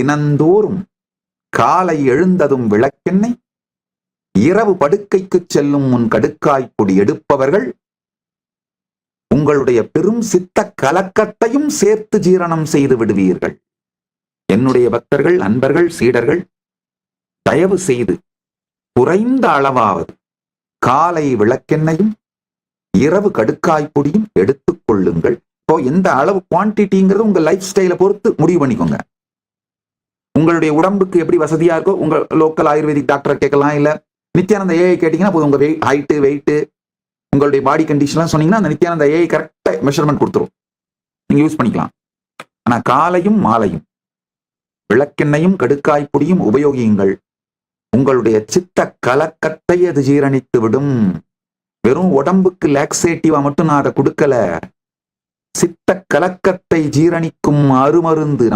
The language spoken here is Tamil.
தினந்தோறும் காலை எழுந்ததும் விளக்கெண்ணெய் இரவு படுக்கைக்குச் செல்லும் முன் கடுக்காய்ப்பொடி எடுப்பவர்கள் உங்களுடைய பெரும் சித்த கலக்கத்தையும் சேர்த்து ஜீரணம் செய்து விடுவீர்கள். என்னுடைய பக்தர்கள் அன்பர்கள் சீடர்கள் தயவு செய்து குறைந்த அளவாவது காலை விளக்கெண்ணையும் இரவு கடுக்காய் பொடியும் எடுத்துக் கொள்ளுங்கள். இப்போ எந்த அளவு குவான்டிட்டிங்கிறது உங்க லைஃப் ஸ்டைலை பொறுத்து முடிவு பண்ணிக்கோங்க. உங்களுடைய உடம்புக்கு எப்படி வசதியா இருக்கோ உங்க லோக்கல் ஆயுர்வேதிக் டாக்டரை கேட்கலாம் இல்ல நித்யானந்த ஏஐ கேட்டீங்கன்னா போதும். உங்க ஹைட்டு வெயிட்டு உங்களுடைய பாடி கண்டிஷன்லாம் சொன்னீங்கன்னா அந்த நித்யானந்த ஏஐ கரெக்டாக மெஷர்மெண்ட் கொடுத்துரும். நீங்க யூஸ் பண்ணிக்கலாம். ஆனா காலையும் மாலையும் விளக்கெண்ணையும் கடுக்காய் பொடியும் உபயோகியுங்கள். உங்களுடைய சித்த கலக்கத்தை அது ஜீரணித்து விடும். வெறும் உடம்புக்கு லாக்ஸேட்டிவா மட்டும் நான் அதை கொடுக்கல. சித்த கலக்கத்தை ஜீரணிக்கும் அருமருந்து